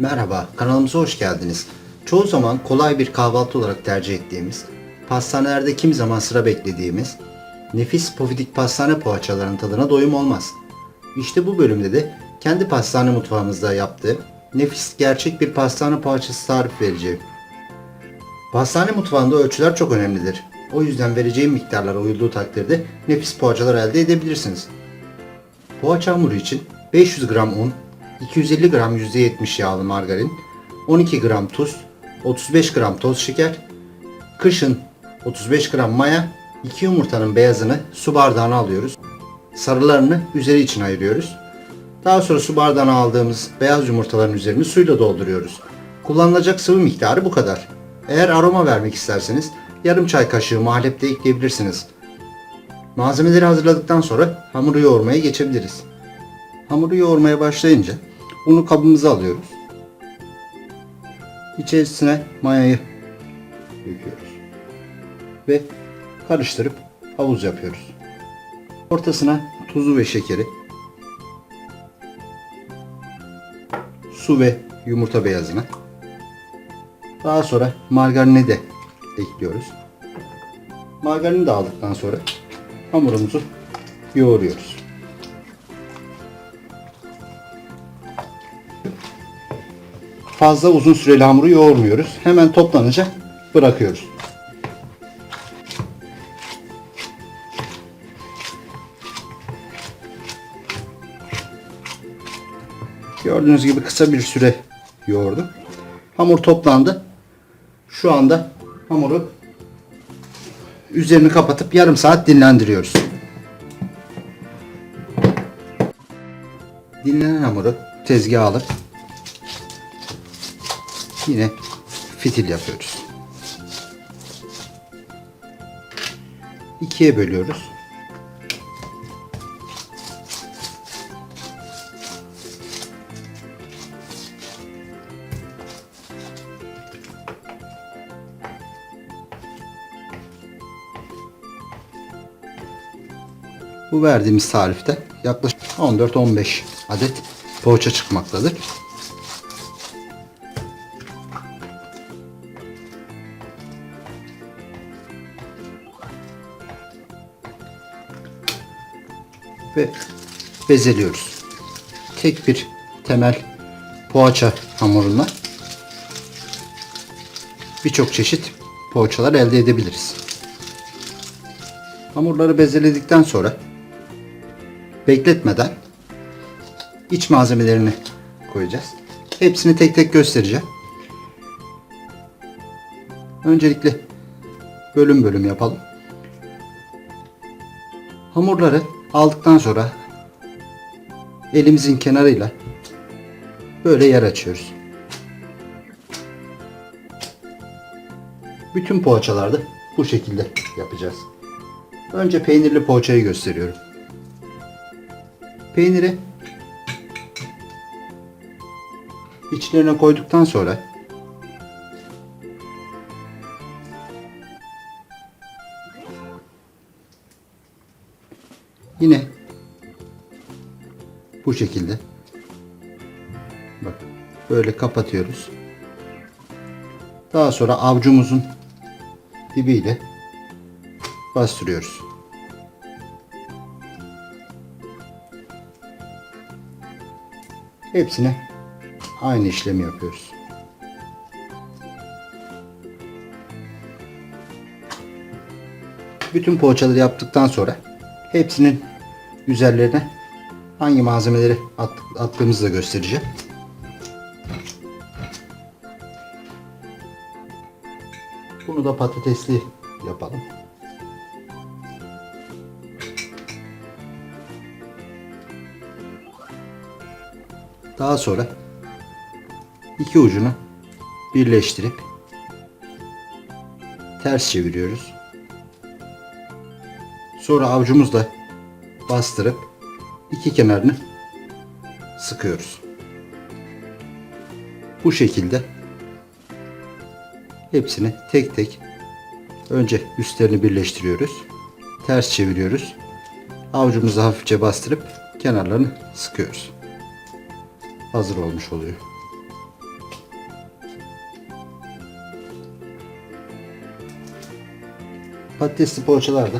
Merhaba, kanalımıza hoş geldiniz. Çoğu zaman kolay bir kahvaltı olarak tercih ettiğimiz, pastanelerde kimi zaman sıra beklediğimiz, nefis pofidik pastane poğaçalarının tadına doyum olmaz. İşte bu bölümde de kendi pastane mutfağımızda yaptığım nefis gerçek bir pastane poğaçası tarif vereceğim. Pastane mutfağında ölçüler çok önemlidir. O yüzden vereceğim miktarlara uyulduğu takdirde nefis poğaçalar elde edebilirsiniz. Poğaça hamuru için 500 gram un, 250 gram %70 yağlı margarin, 12 gram tuz, 35 gram toz şeker, kışın 35 gram maya, 2 yumurtanın beyazını su bardağına alıyoruz. Sarılarını üzeri için ayırıyoruz. Daha sonra su bardağına aldığımız beyaz yumurtaların üzerini suyla dolduruyoruz. Kullanılacak sıvı miktarı bu kadar. Eğer aroma vermek isterseniz yarım çay kaşığı mahlep de ekleyebilirsiniz. Malzemeleri hazırladıktan sonra hamuru yoğurmaya geçebiliriz. Hamuru yoğurmaya başlayınca unu kabımıza alıyoruz. İçerisine mayayı döküyoruz. Ve karıştırıp havuz yapıyoruz. Ortasına tuzu ve şekeri, su ve yumurta beyazını, daha sonra margarini de ekliyoruz. Margarini de aldıktan sonra hamurumuzu yoğuruyoruz. Fazla uzun süreli hamuru yoğurmuyoruz. Hemen toplanınca bırakıyoruz. Gördüğünüz gibi kısa bir süre yoğurdum. Hamur toplandı. Şu anda hamuru üzerini kapatıp yarım saat dinlendiriyoruz. Dinlenen hamuru tezgaha alıp yine fitil yapıyoruz. İkiye bölüyoruz. Bu verdiğimiz tarifte yaklaşık 14-15 adet poğaça çıkmaktadır. Ve bezeliyoruz. Tek bir temel poğaça hamuruna birçok çeşit poğaçalar elde edebiliriz. Hamurları bezeledikten sonra bekletmeden iç malzemelerini koyacağız. Hepsini tek tek göstereceğim. Öncelikle bölüm bölüm yapalım. Hamurları aldıktan sonra elimizin kenarıyla böyle yer açıyoruz. Bütün poğaçalarda bu şekilde yapacağız. Önce peynirli poğaçayı gösteriyorum. Peyniri içlerine koyduktan sonra yine bu şekilde bak böyle kapatıyoruz. Daha sonra avcumuzun dibiyle bastırıyoruz. Hepsine aynı işlemi yapıyoruz. Bütün poğaçaları yaptıktan sonra hepsinin üzerlerine hangi malzemeleri at- attığımızı da göstereceğim. Bunu da patatesli yapalım. Daha sonra iki ucunu birleştirip ters çeviriyoruz. Sonra avucumuzla bastırıp iki kemerini sıkıyoruz. Bu şekilde hepsini tek tek önce üstlerini birleştiriyoruz. Ters çeviriyoruz. Avucumuzu hafifçe bastırıp kenarlarını sıkıyoruz. Hazır olmuş oluyor. Patatesli poğaçalar da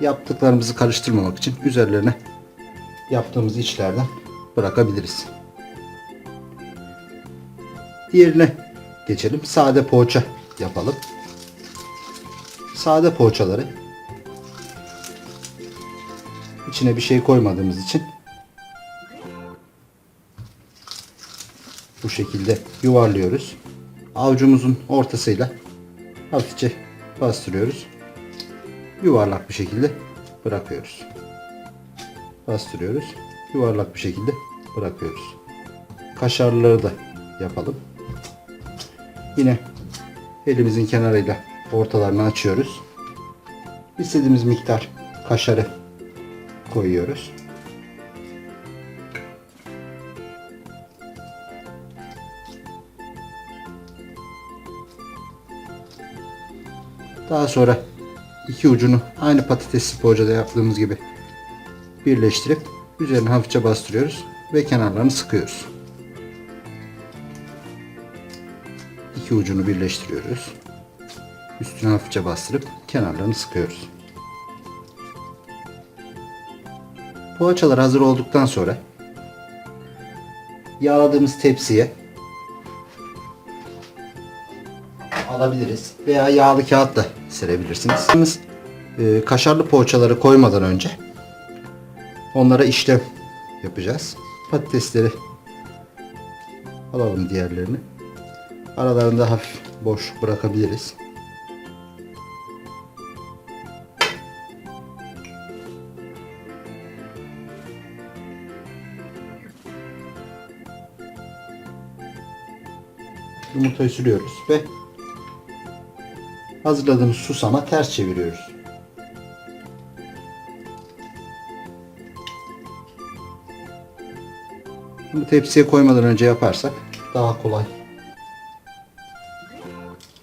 yaptıklarımızı karıştırmamak için üzerlerine yaptığımız içlerden bırakabiliriz. Diğerine geçelim. Sade poğaça yapalım. Sade poğaçaları içine bir şey koymadığımız için bu şekilde yuvarlıyoruz. Avucumuzun ortasıyla hafifçe bastırıyoruz. Yuvarlak bir şekilde bırakıyoruz. Bastırıyoruz. Yuvarlak bir şekilde bırakıyoruz. Kaşarları da yapalım. Yine elimizin kenarıyla ortalarını açıyoruz. İstediğimiz miktar kaşarı koyuyoruz. Daha sonra iki ucunu aynı patatesli poğaçada yaptığımız gibi birleştirip üzerine hafifçe bastırıyoruz ve kenarlarını sıkıyoruz. İki ucunu birleştiriyoruz. Üstüne hafifçe bastırıp kenarlarını sıkıyoruz. Poğaçalar hazır olduktan sonra yağladığımız tepsiye alabiliriz veya yağlı kağıt da serebilirsiniz. E, kaşarlı poğaçaları koymadan önce onlara işlem yapacağız. Patatesleri alalım diğerlerini. Aralarında hafif boş bırakabiliriz. Yumurtayı sürüyoruz ve hazırladığımız susama ters çeviriyoruz. Bunu tepsiye koymadan önce yaparsak daha kolay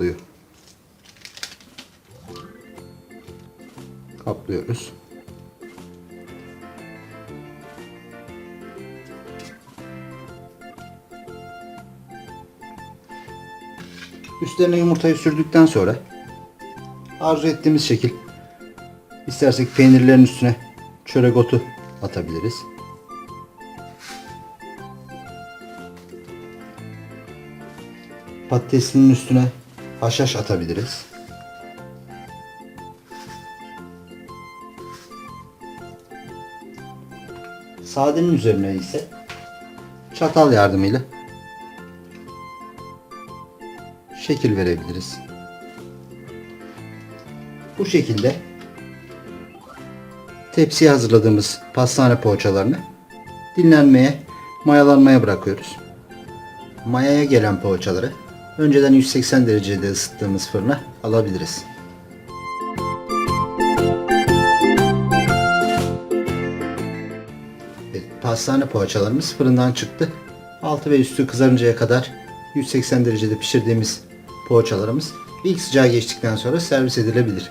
oluyor. Kaplıyoruz. Üstlerine yumurtayı sürdükten sonra arzu ettiğimiz şekil istersek peynirlerin üstüne çörek otu atabiliriz. Patatesinin üstüne haşhaş atabiliriz. Sadenin üzerine ise çatal yardımıyla şekil verebiliriz. Bu şekilde tepsiye hazırladığımız pastane poğaçalarını dinlenmeye, mayalanmaya bırakıyoruz. Mayaya gelen poğaçaları önceden 180 derecede ısıttığımız fırına alabiliriz. Pastane poğaçalarımız fırından çıktı. Altı ve üstü kızarıncaya kadar 180 derecede pişirdiğimiz poğaçalarımız ilk sıcağı geçtikten sonra servis edilebilir.